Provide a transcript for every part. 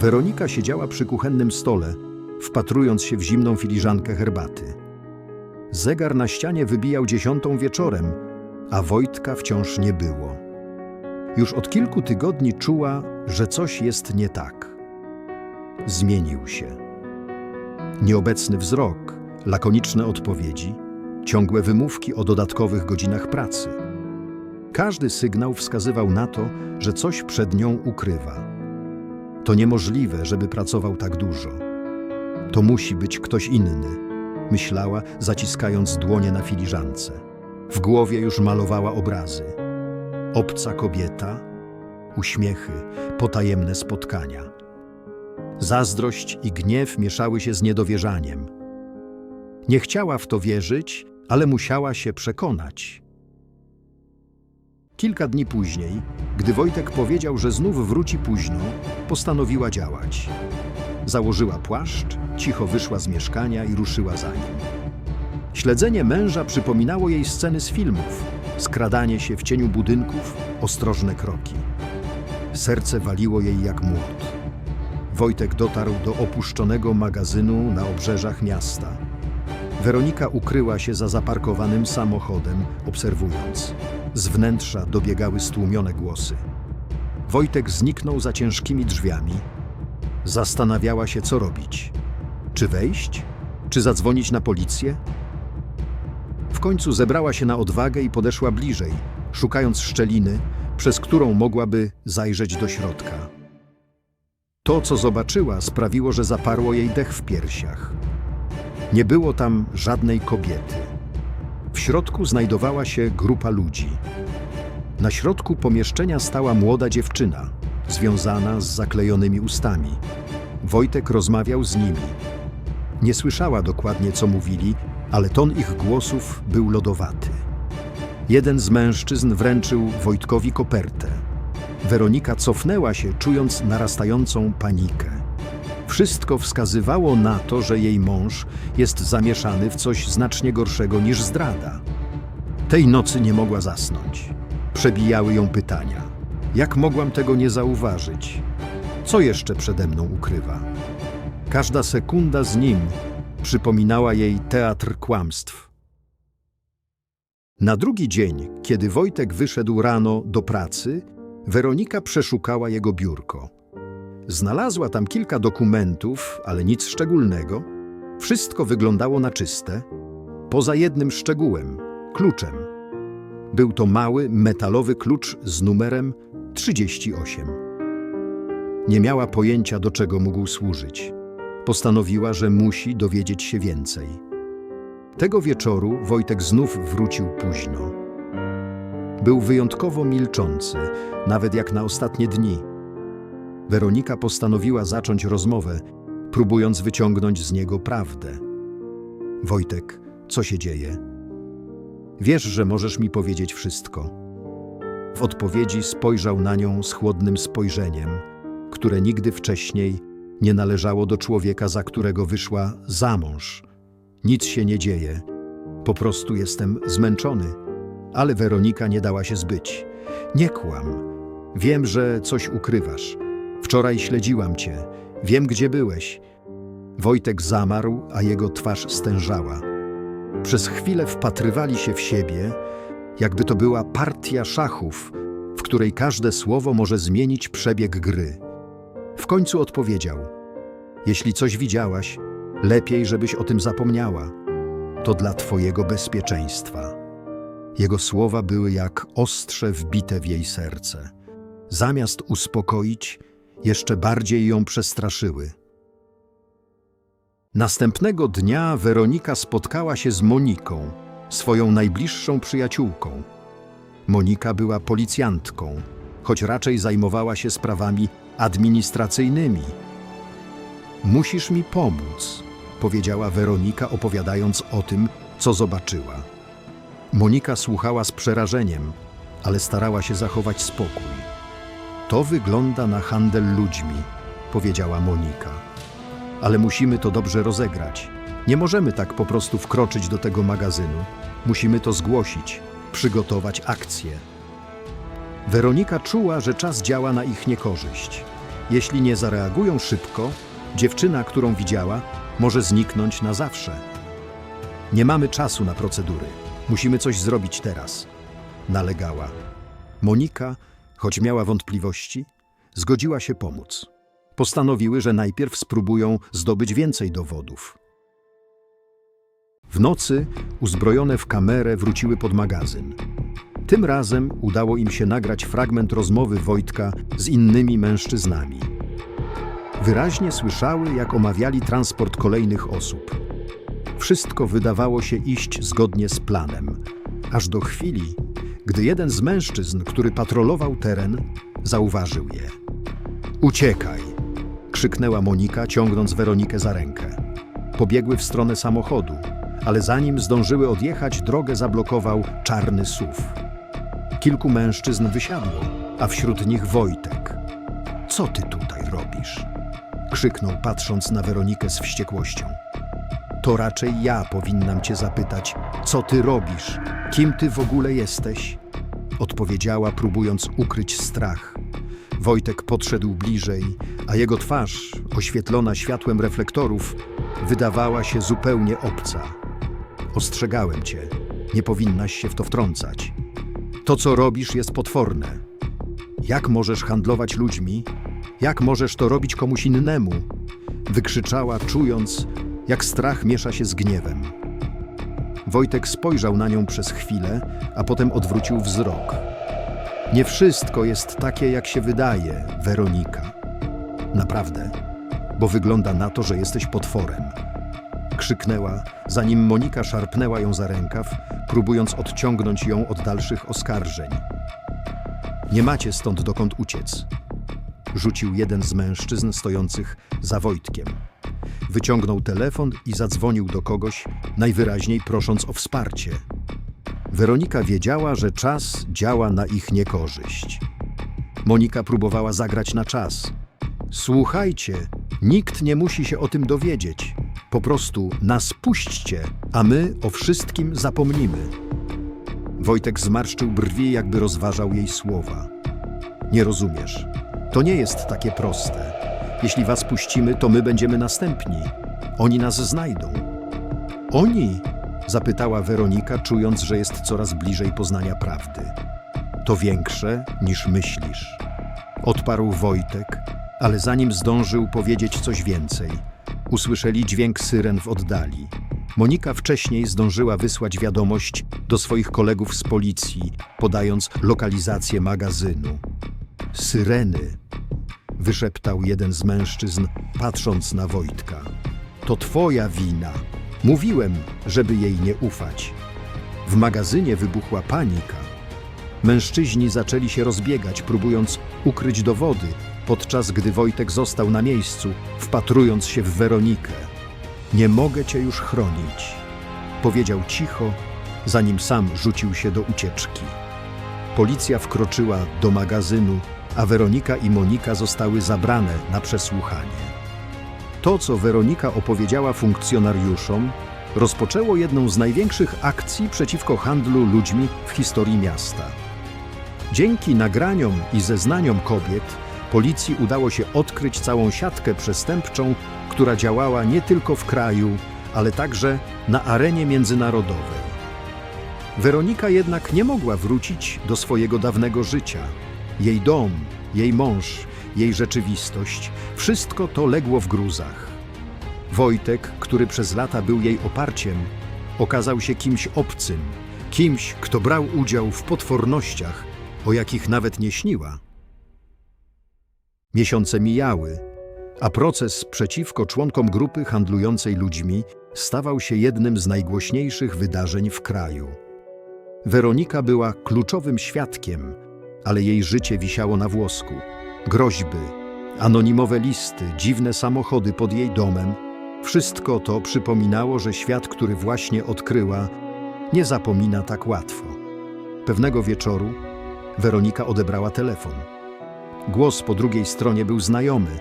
Weronika siedziała przy kuchennym stole, wpatrując się w zimną filiżankę herbaty. Zegar na ścianie wybijał dziesiątą wieczorem, a Wojtka wciąż nie było. Już od kilku tygodni czuła, że coś jest nie tak. Zmienił się. Nieobecny wzrok, lakoniczne odpowiedzi, ciągłe wymówki o dodatkowych godzinach pracy. Każdy sygnał wskazywał na to, że coś przed nią ukrywa. To niemożliwe, żeby pracował tak dużo. To musi być ktoś inny, myślała, zaciskając dłonie na filiżance. W głowie już malowała obrazy. Obca kobieta, uśmiechy, potajemne spotkania. Zazdrość i gniew mieszały się z niedowierzaniem. Nie chciała w to wierzyć, ale musiała się przekonać. Kilka dni później, gdy Wojtek powiedział, że znów wróci późno, postanowiła działać. Założyła płaszcz, cicho wyszła z mieszkania i ruszyła za nim. Śledzenie męża przypominało jej sceny z filmów, skradanie się w cieniu budynków, ostrożne kroki. Serce waliło jej jak młot. Wojtek dotarł do opuszczonego magazynu na obrzeżach miasta. Weronika ukryła się za zaparkowanym samochodem, obserwując. Z wnętrza dobiegały stłumione głosy. Wojtek zniknął za ciężkimi drzwiami. Zastanawiała się, co robić. Czy wejść? Czy zadzwonić na policję? W końcu zebrała się na odwagę i podeszła bliżej, szukając szczeliny, przez którą mogłaby zajrzeć do środka. To, co zobaczyła, sprawiło, że zaparło jej dech w piersiach. Nie było tam żadnej kobiety. Środku znajdowała się grupa ludzi. Na środku pomieszczenia stała młoda dziewczyna, związana z zaklejonymi ustami. Wojtek rozmawiał z nimi. Nie słyszała dokładnie, co mówili, ale ton ich głosów był lodowaty. Jeden z mężczyzn wręczył Wojtkowi kopertę. Weronika cofnęła się, czując narastającą panikę. Wszystko wskazywało na to, że jej mąż jest zamieszany w coś znacznie gorszego niż zdrada. Tej nocy nie mogła zasnąć. Przebijały ją pytania. Jak mogłam tego nie zauważyć? Co jeszcze przede mną ukrywa? Każda sekunda z nim przypominała jej teatr kłamstw. Na drugi dzień, kiedy Wojtek wyszedł rano do pracy, Weronika przeszukała jego biurko. Znalazła tam kilka dokumentów, ale nic szczególnego. Wszystko wyglądało na czyste, poza jednym szczegółem kluczem. Był to mały, metalowy klucz z numerem 38. Nie miała pojęcia, do czego mógł służyć. Postanowiła, że musi dowiedzieć się więcej. Tego wieczoru Wojtek znów wrócił późno. Był wyjątkowo milczący, nawet jak na ostatnie dni. Weronika postanowiła zacząć rozmowę, próbując wyciągnąć z niego prawdę. Wojtek, co się dzieje? Wiesz, że możesz mi powiedzieć wszystko. W odpowiedzi spojrzał na nią z chłodnym spojrzeniem, które nigdy wcześniej nie należało do człowieka, za którego wyszła za mąż. Nic się nie dzieje. Po prostu jestem zmęczony. Ale Weronika nie dała się zbyć. Nie kłam. Wiem, że coś ukrywasz. Wczoraj śledziłam cię. Wiem, gdzie byłeś. Wojtek zamarł, a jego twarz stężała. Przez chwilę wpatrywali się w siebie, jakby to była partia szachów, w której każde słowo może zmienić przebieg gry. W końcu odpowiedział: Jeśli coś widziałaś, lepiej, żebyś o tym zapomniała. To dla twojego bezpieczeństwa. Jego słowa były jak ostrze wbite w jej serce. Zamiast uspokoić, jeszcze bardziej ją przestraszyły. Następnego dnia Weronika spotkała się z Moniką, swoją najbliższą przyjaciółką. Monika była policjantką, choć raczej zajmowała się sprawami administracyjnymi. Musisz mi pomóc, powiedziała Weronika, opowiadając o tym, co zobaczyła. Monika słuchała z przerażeniem, ale starała się zachować spokój. To wygląda na handel ludźmi, powiedziała Monika. Ale musimy to dobrze rozegrać. Nie możemy tak po prostu wkroczyć do tego magazynu. Musimy to zgłosić, przygotować akcję. Weronika czuła, że czas działa na ich niekorzyść. Jeśli nie zareagują szybko, dziewczyna, którą widziała, może zniknąć na zawsze. Nie mamy czasu na procedury. Musimy coś zrobić teraz, nalegała. Monika, choć miała wątpliwości, zgodziła się pomóc. Postanowiły, że najpierw spróbują zdobyć więcej dowodów. W nocy, uzbrojone w kamerę, wróciły pod magazyn. Tym razem udało im się nagrać fragment rozmowy Wojtka z innymi mężczyznami. Wyraźnie słyszały, jak omawiali transport kolejnych osób. Wszystko wydawało się iść zgodnie z planem, aż do chwili, gdy jeden z mężczyzn, który patrolował teren, zauważył je. Uciekaj! krzyknęła Monika, ciągnąc Weronikę za rękę. Pobiegły w stronę samochodu, ale zanim zdążyły odjechać, drogę zablokował czarny SUV. Kilku mężczyzn wysiadło, a wśród nich Wojtek. Co ty tutaj robisz? krzyknął, patrząc na Weronikę z wściekłością. To raczej ja powinnam cię zapytać, co ty robisz? Kim ty w ogóle jesteś? Odpowiedziała, próbując ukryć strach. Wojtek podszedł bliżej, a jego twarz, oświetlona światłem reflektorów, wydawała się zupełnie obca. Ostrzegałem cię, nie powinnaś się w to wtrącać. To, co robisz, jest potworne. Jak możesz handlować ludźmi? Jak możesz to robić komuś innemu? Wykrzyczała, czując, jak strach miesza się z gniewem. Wojtek spojrzał na nią przez chwilę, a potem odwrócił wzrok. Nie wszystko jest takie, jak się wydaje, Weronika. Naprawdę, bo wygląda na to, że jesteś potworem. Krzyknęła, zanim Monika szarpnęła ją za rękaw, próbując odciągnąć ją od dalszych oskarżeń. Nie macie stąd dokąd uciec. Rzucił jeden z mężczyzn stojących za Wojtkiem. Wyciągnął telefon i zadzwonił do kogoś, najwyraźniej prosząc o wsparcie. Weronika wiedziała, że czas działa na ich niekorzyść. Monika próbowała zagrać na czas. Słuchajcie, nikt nie musi się o tym dowiedzieć. Po prostu nas puśćcie, a my o wszystkim zapomnimy. Wojtek zmarszczył brwi, jakby rozważał jej słowa. Nie rozumiesz. To nie jest takie proste. Jeśli was puścimy, to my będziemy następni. Oni nas znajdą. Oni? Zapytała Weronika, czując, że jest coraz bliżej poznania prawdy. To większe niż myślisz. Odparł Wojtek, ale zanim zdążył powiedzieć coś więcej, usłyszeli dźwięk syren w oddali. Monika wcześniej zdążyła wysłać wiadomość do swoich kolegów z policji, podając lokalizację magazynu. Syreny, wyszeptał jeden z mężczyzn, patrząc na Wojtka. To twoja wina. Mówiłem, żeby jej nie ufać. W magazynie wybuchła panika. Mężczyźni zaczęli się rozbiegać, próbując ukryć dowody, podczas gdy Wojtek został na miejscu, wpatrując się w Weronikę. Nie mogę cię już chronić, powiedział cicho, zanim sam rzucił się do ucieczki. Policja wkroczyła do magazynu, a Weronika i Monika zostały zabrane na przesłuchanie. To, co Weronika opowiedziała funkcjonariuszom, rozpoczęło jedną z największych akcji przeciwko handlu ludźmi w historii miasta. Dzięki nagraniom i zeznaniom kobiet, policji udało się odkryć całą siatkę przestępczą, która działała nie tylko w kraju, ale także na arenie międzynarodowej. Weronika jednak nie mogła wrócić do swojego dawnego życia. Jej dom, jej mąż, jej rzeczywistość wszystko to legło w gruzach. Wojtek, który przez lata był jej oparciem, okazał się kimś obcym, kimś, kto brał udział w potwornościach, o jakich nawet nie śniła. Miesiące mijały, a proces przeciwko członkom grupy handlującej ludźmi stawał się jednym z najgłośniejszych wydarzeń w kraju. Weronika była kluczowym świadkiem, ale jej życie wisiało na włosku. Groźby, anonimowe listy, dziwne samochody pod jej domem wszystko to przypominało, że świat, który właśnie odkryła, nie zapomina tak łatwo. Pewnego wieczoru Weronika odebrała telefon. Głos po drugiej stronie był znajomy,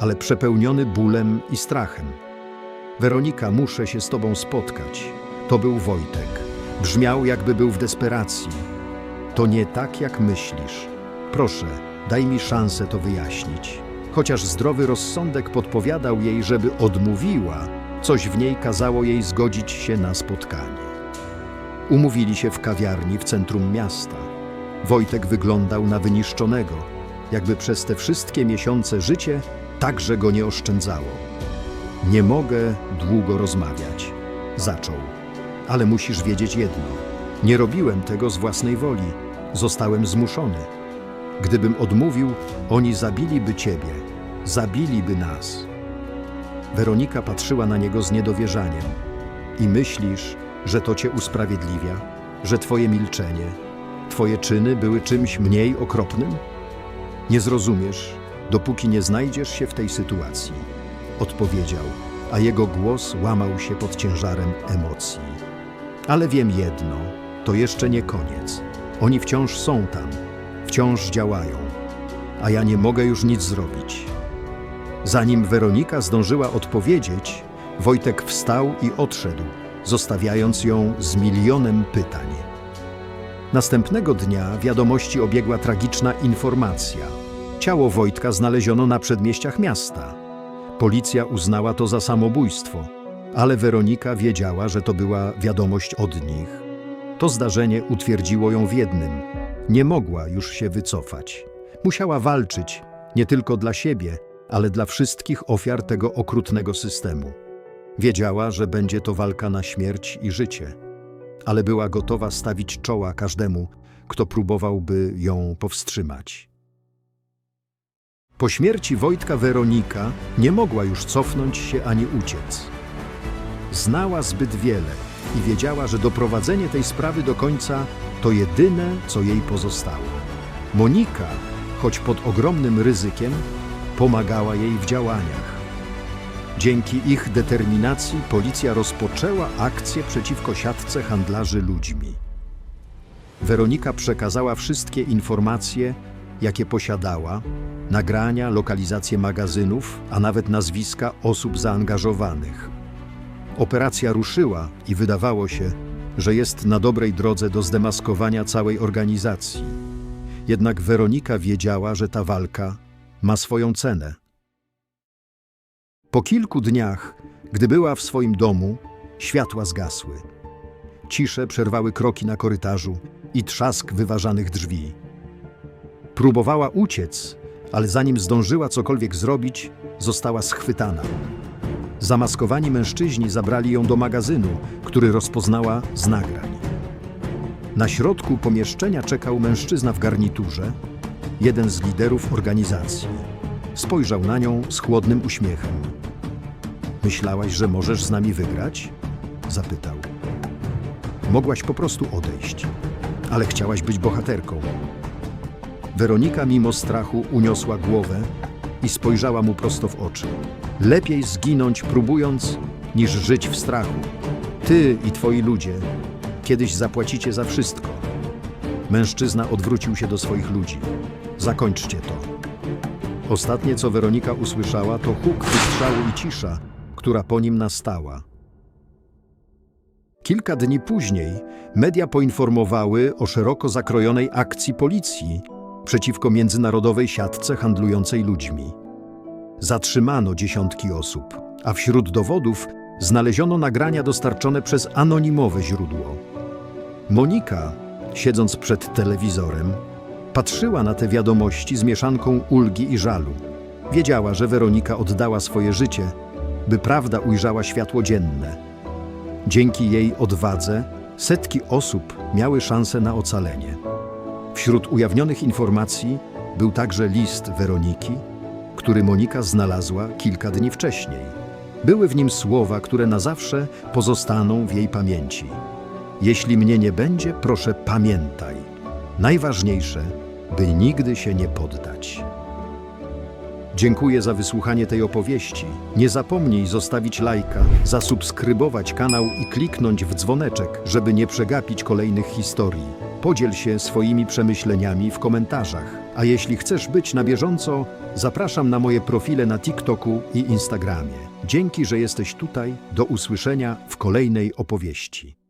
ale przepełniony bólem i strachem. Weronika, muszę się z tobą spotkać. To był Wojtek. Brzmiał, jakby był w desperacji. To nie tak, jak myślisz. Proszę, daj mi szansę to wyjaśnić. chociaż zdrowy rozsądek podpowiadał jej, żeby odmówiła, coś w niej kazało jej zgodzić się na spotkanie. Umówili się w kawiarni w centrum miasta. Wojtek wyglądał na wyniszczonego, jakby przez te wszystkie miesiące życie także go nie oszczędzało. Nie mogę długo rozmawiać, zaczął. Ale musisz wiedzieć jedno: nie robiłem tego z własnej woli, zostałem zmuszony. Gdybym odmówił, oni zabiliby ciebie, zabiliby nas. Weronika patrzyła na niego z niedowierzaniem. I myślisz, że to cię usprawiedliwia, że twoje milczenie, twoje czyny były czymś mniej okropnym? Nie zrozumiesz, dopóki nie znajdziesz się w tej sytuacji. Odpowiedział, a jego głos łamał się pod ciężarem emocji. Ale wiem jedno, to jeszcze nie koniec. Oni wciąż są tam, wciąż działają, a ja nie mogę już nic zrobić. Zanim Weronika zdążyła odpowiedzieć, Wojtek wstał i odszedł, zostawiając ją z milionem pytań. Następnego dnia wiadomości obiegła tragiczna informacja. Ciało Wojtka znaleziono na przedmieściach miasta. Policja uznała to za samobójstwo, ale Weronika wiedziała, że to była wiadomość od nich. To zdarzenie utwierdziło ją w jednym: nie mogła już się wycofać. Musiała walczyć nie tylko dla siebie, ale dla wszystkich ofiar tego okrutnego systemu. Wiedziała, że będzie to walka na śmierć i życie, ale była gotowa stawić czoła każdemu, kto próbowałby ją powstrzymać. Po śmierci Wojtka Weronika nie mogła już cofnąć się ani uciec. Znała zbyt wiele i wiedziała, że doprowadzenie tej sprawy do końca to jedyne, co jej pozostało. Monika, choć pod ogromnym ryzykiem, pomagała jej w działaniach. Dzięki ich determinacji policja rozpoczęła akcję przeciwko siatce handlarzy ludźmi. Weronika przekazała wszystkie informacje, jakie posiadała, nagrania, lokalizacje magazynów, a nawet nazwiska osób zaangażowanych. Operacja ruszyła i wydawało się, że jest na dobrej drodze do zdemaskowania całej organizacji. Jednak Weronika wiedziała, że ta walka ma swoją cenę. Po kilku dniach, gdy była w swoim domu, światła zgasły. Ciszę przerwały kroki na korytarzu i trzask wyważanych drzwi. Próbowała uciec, ale zanim zdążyła cokolwiek zrobić, została schwytana. Zamaskowani mężczyźni zabrali ją do magazynu, który rozpoznała z nagrań. Na środku pomieszczenia czekał mężczyzna w garniturze, jeden z liderów organizacji. Spojrzał na nią z chłodnym uśmiechem. Myślałaś, że możesz z nami wygrać? Zapytał. Mogłaś po prostu odejść, ale chciałaś być bohaterką. Weronika mimo strachu uniosła głowę i spojrzała mu prosto w oczy. Lepiej zginąć próbując, niż żyć w strachu. Ty i twoi ludzie kiedyś zapłacicie za wszystko. Mężczyzna odwrócił się do swoich ludzi. Zakończcie to. Ostatnie, co Weronika usłyszała, to huk wystrzału i cisza, która po nim nastała. Kilka dni później media poinformowały o szeroko zakrojonej akcji policji przeciwko międzynarodowej siatce handlującej ludźmi. Zatrzymano dziesiątki osób, a wśród dowodów znaleziono nagrania dostarczone przez anonimowe źródło. Monika, siedząc przed telewizorem, patrzyła na te wiadomości z mieszanką ulgi i żalu. Wiedziała, że Weronika oddała swoje życie, by prawda ujrzała światło dzienne. Dzięki jej odwadze setki osób miały szansę na ocalenie. Wśród ujawnionych informacji był także list Weroniki, który Monika znalazła kilka dni wcześniej. Były w nim słowa, które na zawsze pozostaną w jej pamięci. Jeśli mnie nie będzie, proszę pamiętaj. Najważniejsze, by nigdy się nie poddać. Dziękuję za wysłuchanie tej opowieści. Nie zapomnij zostawić lajka, zasubskrybować kanał i kliknąć w dzwoneczek, żeby nie przegapić kolejnych historii. Podziel się swoimi przemyśleniami w komentarzach. A jeśli chcesz być na bieżąco, zapraszam na moje profile na TikToku i Instagramie. Dzięki, że jesteś tutaj. Do usłyszenia w kolejnej opowieści.